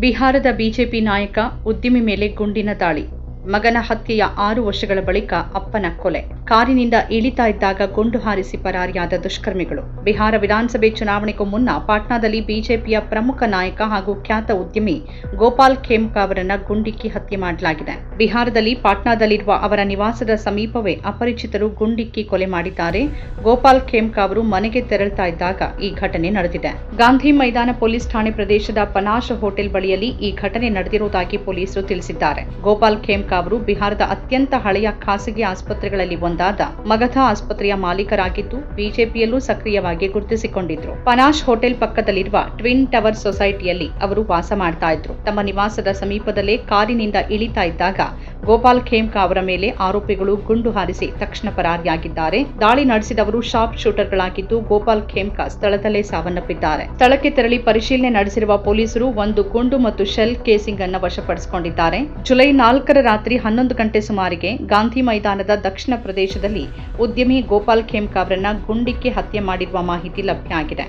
ಬಿಹಾರದ ಬಿಜೆಪಿ ನಾಯಕ ಉದ್ಯಮಿ ಮೇಲೆ ಗುಂಡಿನ ದಾಳಿ. ಮಗನ ಹತ್ಯೆಯ ಆರು ವರ್ಷಗಳ ಬಳಿಕ ಅಪ್ಪನ ಕೊಲೆ. ಕಾರಿನಿಂದ ಇಳಿತಾ ಇದ್ದಾಗ ಗುಂಡು ಹಾರಿಸಿ ಪರಾರಿಯಾದ ದುಷ್ಕರ್ಮಿಗಳು. ಬಿಹಾರ ವಿಧಾನಸಭೆ ಚುನಾವಣೆಗೂ ಮುನ್ನ ಪಾಟ್ನಾದಲ್ಲಿ ಬಿಜೆಪಿಯ ಪ್ರಮುಖ ನಾಯಕ ಹಾಗೂ ಖ್ಯಾತ ಉದ್ಯಮಿ ಗೋಪಾಲ್ ಖೇಮ್ಕಾ ಅವರನ್ನ ಗುಂಡಿಕ್ಕಿ ಹತ್ಯೆ ಮಾಡಲಾಗಿದೆ. ಬಿಹಾರದಲ್ಲಿ ಪಾಟ್ನಾದಲ್ಲಿರುವ ಅವರ ನಿವಾಸದ ಸಮೀಪವೇ ಅಪರಿಚಿತರು ಗುಂಡಿಕ್ಕಿ ಕೊಲೆ ಮಾಡಿದ್ದಾರೆ. ಗೋಪಾಲ್ ಖೇಮ್ಕಾ ಅವರು ಮನೆಗೆ ತೆರಳುತ್ತಾ ಇದ್ದಾಗ ಈ ಘಟನೆ ನಡೆದಿದೆ. ಗಾಂಧಿ ಮೈದಾನ ಪೊಲೀಸ್ ಠಾಣೆ ಪ್ರದೇಶದ ಪನಾಶ ಹೋಟೆಲ್ ಬಳಿಯಲ್ಲಿ ಈ ಘಟನೆ ನಡೆದಿರುವುದಾಗಿ ಪೊಲೀಸರು ತಿಳಿಸಿದ್ದಾರೆ. ಗೋಪಾಲ್ ಖೇಮ್ಕಾ ಅವರು ಬಿಹಾರದ ಅತ್ಯಂತ ಹಳೆಯ ಖಾಸಗಿ ಆಸ್ಪತ್ರೆಗಳಲ್ಲಿ ಒಂದಾದ ಮಗಧ ಆಸ್ಪತ್ರೆಯ ಮಾಲೀಕರಾಗಿದ್ದು ಬಿಜೆಪಿಯಲ್ಲೂ ಸಕ್ರಿಯವಾಗಿ ಗುರುತಿಸಿಕೊಂಡಿದ್ರು. ಪನಾಶ್ ಹೋಟೆಲ್ ಪಕ್ಕದಲ್ಲಿರುವ ಟ್ವಿನ್ ಟವರ್ ಸೊಸೈಟಿಯಲ್ಲಿ ಅವರು ವಾಸ ಮಾಡ್ತಾ ಇದ್ರು. ತಮ್ಮ ನಿವಾಸದ ಸಮೀಪದಲ್ಲೇ ಕಾರಿನಿಂದ ಇಳಿತಾ ಇದ್ದಾಗ ಗೋಪಾಲ್ ಖೇಮ್ಕಾ ಅವರ ಮೇಲೆ ಆರೋಪಿಗಳು ಗುಂಡು ಹಾರಿಸಿ ತಕ್ಷಣ ಪರಾರಿಯಾಗಿದ್ದಾರೆ. ದಾಳಿ ನಡೆಸಿದವರು ಶಾರ್ಪ್ ಶೂಟರ್ಗಳಾಗಿದ್ದು ಗೋಪಾಲ್ ಖೇಮ್ಕಾ ಸ್ಥಳದಲ್ಲೇ ಸಾವನ್ನಪ್ಪಿದ್ದಾರೆ. ಸ್ಥಳಕ್ಕೆ ತೆರಳಿ ಪರಿಶೀಲನೆ ನಡೆಸಿರುವ ಪೊಲೀಸರು ಒಂದು ಗುಂಡು ಮತ್ತು ಶೆಲ್ ಕೇಸಿಂಗ್ ಅನ್ನು ವಶಪಡಿಸಿಕೊಂಡಿದ್ದಾರೆ. ಜುಲೈ ನಾಲ್ಕರ ರಾತ್ರಿ ಹನ್ನೊಂದು ಗಂಟೆ ಸುಮಾರಿಗೆ ಗಾಂಧಿ ಮೈದಾನದ ದಕ್ಷಿಣ ಪ್ರದೇಶದಲ್ಲಿ ಉದ್ಯಮಿ ಗೋಪಾಲ್ ಖೇಮ್ಕಾ ಅವರನ್ನ ಗುಂಡಿಕ್ಕಿ ಹತ್ಯೆ ಮಾಡಿರುವ ಮಾಹಿತಿ ಲಭ್ಯ ಆಗಿದೆ.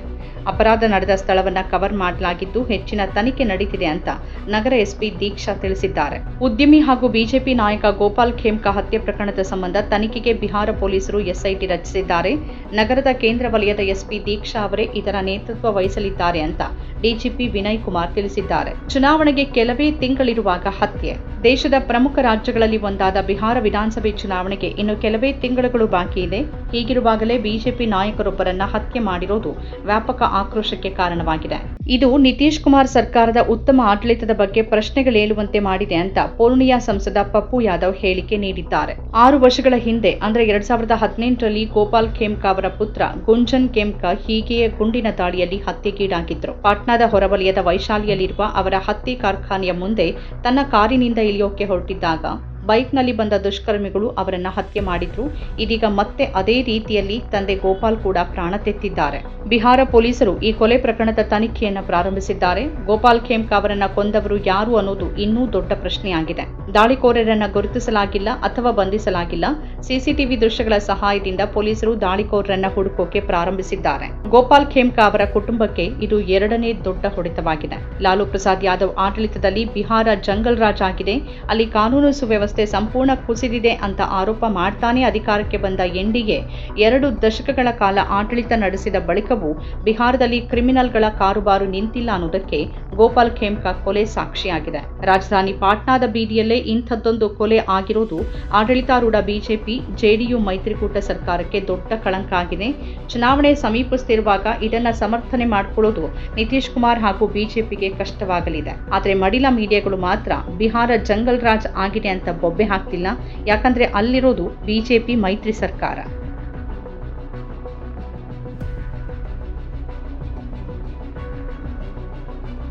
ಅಪರಾಧ ನಡೆದ ಸ್ಥಳವನ್ನ ಕವರ್ ಮಾಡಲಾಗಿದ್ದು ಹೆಚ್ಚಿನ ತನಿಖೆ ನಡೀತಿದೆ ಅಂತ ನಗರ ಎಸ್ಪಿ ದೀಕ್ಷಾ ತಿಳಿಸಿದ್ದಾರೆ. ಉದ್ಯಮಿ ಹಾಗೂ ಬಿಜೆಪಿ ನಾಯಕ ಗೋಪಾಲ್ ಖೇಮ್ಕಾ ಹತ್ಯೆ ಪ್ರಕರಣದ ಸಂಬಂಧ ತನಿಖೆಗೆ ಬಿಹಾರ ಪೊಲೀಸರು ಎಸ್ಐಟಿ ರಚಿಸಿದ್ದಾರೆ. ನಗರದ ಕೇಂದ್ರ ವಲಯದ ಎಸ್ಪಿ ದೀಕ್ಷಾ ಅವರೇ ಇದರ ನೇತೃತ್ವ ವಹಿಸಲಿದ್ದಾರೆ ಅಂತ ಡಿಜಿಪಿ ವಿನಯ್ ಕುಮಾರ್ ತಿಳಿಸಿದ್ದಾರೆ. ಚುನಾವಣೆಗೆ ಕೆಲವೇ ತಿಂಗಳಿರುವಾಗ ಹತ್ಯೆ. ದೇಶದ ಪ್ರಮುಖ ರಾಜ್ಯಗಳಲ್ಲಿ ಒಂದಾದ ಬಿಹಾರ ವಿಧಾನಸಭೆ ಚುನಾವಣೆಗೆ ಇನ್ನು ಕೆಲವೇ ತಿಂಗಳುಗಳು ಬಾಕಿ ಇದೆ. ಹೀಗಿರುವಾಗಲೇ ಬಿಜೆಪಿ ನಾಯಕರೊಬ್ಬರನ್ನ ಹತ್ಯೆ ಮಾಡಿರೋದು ವ್ಯಾಪಕ ಆಕ್ರೋಶಕ್ಕೆ ಕಾರಣವಾಗಿದೆ. ಇದು ನಿತೀಶ್ ಕುಮಾರ್ ಸರ್ಕಾರದ ಉತ್ತಮ ಆಡಳಿತದ ಬಗ್ಗೆ ಪ್ರಶ್ನೆಗಳೇಳುವಂತೆ ಮಾಡಿದೆ ಅಂತ ಪೂರ್ಣಿಯಾ ಸಂಸದ ಪಪ್ಪು ಯಾದವ್ ಹೇಳಿಕೆ ನೀಡಿದ್ದಾರೆ. ಆರು ವರ್ಷಗಳ ಹಿಂದೆ, ಅಂದ್ರೆ ಎರಡ್ ಸಾವಿರದ ಹದಿನೆಂಟರಲ್ಲಿ ಗೋಪಾಲ್ ಖೇಮ್ಕಾ ಅವರ ಪುತ್ರ ಗುಂಜನ್ ಖೇಮ್ಕಾ ಹೀಗೆಯೇ ಗುಂಡಿನ ದಾಳಿಯಲ್ಲಿ ಹತ್ಯೆಗೀಡಾಗಿದ್ರು. ಪಾಟ್ನಾದ ಹೊರವಲಯದ ವೈಶಾಲಿಯಲ್ಲಿರುವ ಅವರ ಹತ್ತಿ ಕಾರ್ಖಾನೆಯ ಮುಂದೆ ತನ್ನ ಕಾರಿನಿಂದ ಇಳಿಯೋಕೆ ಹೊರಟಿದ್ದಾಗ ಬೈಕ್ನಲ್ಲಿ ಬಂದ ದುಷ್ಕರ್ಮಿಗಳು ಅವರನ್ನು ಹತ್ಯೆ ಮಾಡಿದ್ರು. ಇದೀಗ ಮತ್ತೆ ಅದೇ ರೀತಿಯಲ್ಲಿ ತಂದೆ ಗೋಪಾಲ್ ಕೂಡ ಪ್ರಾಣ ತೆತ್ತಿದ್ದಾರೆ. ಬಿಹಾರ ಪೊಲೀಸರು ಈ ಕೊಲೆ ಪ್ರಕರಣದ ತನಿಖೆಯನ್ನು ಪ್ರಾರಂಭಿಸಿದ್ದಾರೆ. ಗೋಪಾಲ್ ಖೇಮ್ಕಾ ಅವರನ್ನ ಕೊಂದವರು ಯಾರು ಅನ್ನೋದು ಇನ್ನೂ ದೊಡ್ಡ ಪ್ರಶ್ನೆಯಾಗಿದೆ. ದಾಳಿಕೋರರನ್ನ ಗುರುತಿಸಲಾಗಿಲ್ಲ ಅಥವಾ ಬಂಧಿಸಲಾಗಿಲ್ಲ. ಸಿಸಿಟಿವಿ ದೃಶ್ಯಗಳ ಸಹಾಯದಿಂದ ಪೊಲೀಸರು ದಾಳಿಕೋರರನ್ನ ಹುಡುಕೋಕೆ ಪ್ರಾರಂಭಿಸಿದ್ದಾರೆ. ಗೋಪಾಲ್ ಖೇಮ್ಕಾ ಅವರ ಕುಟುಂಬಕ್ಕೆ ಇದು ಎರಡನೇ ದೊಡ್ಡ ಹೊಡೆತವಾಗಿದೆ. ಲಾಲು ಪ್ರಸಾದ್ ಯಾದವ್ ಆಡಳಿತದಲ್ಲಿ ಬಿಹಾರ ಜಂಗಲ್ ರಾಜ್ ಆಗಿದೆ. ಅಲ್ಲಿ ಕಾನೂನು ಸುವ್ಯವಸ್ಥೆ ಸಂಪೂರ್ಣ ಕುಸಿದಿದೆ ಅಂತ ಆರೋಪ ಮಾಡ್ತಾನೆ ಅಧಿಕಾರಕ್ಕೆ ಬಂದ ಎನ್ಡಿಎ. ಎರಡು ದಶಕಗಳ ಕಾಲ ಆಡಳಿತ ನಡೆಸಿದ ಬಳಿಕವೂ ಬಿಹಾರದಲ್ಲಿ ಕ್ರಿಮಿನಲ್ಗಳ ಕಾರುಬಾರು ನಿಂತಿಲ್ಲ ಅನ್ನೋದಕ್ಕೆ ಗೋಪಾಲ್ ಖೇಮ್ಕಾ ಕೊಲೆ ಸಾಕ್ಷಿಯಾಗಿದೆ. ರಾಜಧಾನಿ ಪಾಟ್ನಾದ ಬೀದಿಯಲ್ಲೇ ಇಂಥದ್ದೊಂದು ಕೊಲೆ ಆಗಿರೋದು ಆಡಳಿತಾರೂಢ ಬಿಜೆಪಿ, ಜೆಡಿಯು, ಮೈತ್ರಿಕೂಟ ಸರ್ಕಾರಕ್ಕೆ ದೊಡ್ಡ ಕಳಂಕ ಆಗಿದೆ. ಚುನಾವಣೆ ಸಮೀಪಿಸುತ್ತಿರುವಾಗ ಇದನ್ನ ಸಮರ್ಥನೆ ಮಾಡಿಕೊಳ್ಳೋದು ನಿತೀಶ್ ಕುಮಾರ್ ಹಾಗೂ ಬಿಜೆಪಿಗೆ ಕಷ್ಟವಾಗಲಿದೆ. ಆದರೆ ಮಡಿಲ ಮೀಡಿಯಾಗಳು ಮಾತ್ರ ಬಿಹಾರ ಜಂಗಲ್ ರಾಜ್ ಆಗಿದೆ ಅಂತ ಬೊಬ್ಬೆ ಹಾಕ್ತಿಲ್ಲ. ಯಾಕಂದ್ರೆ ಅಲ್ಲಿರೋದು ಬಿಜೆಪಿ ಮೈತ್ರಿ ಸರ್ಕಾರ.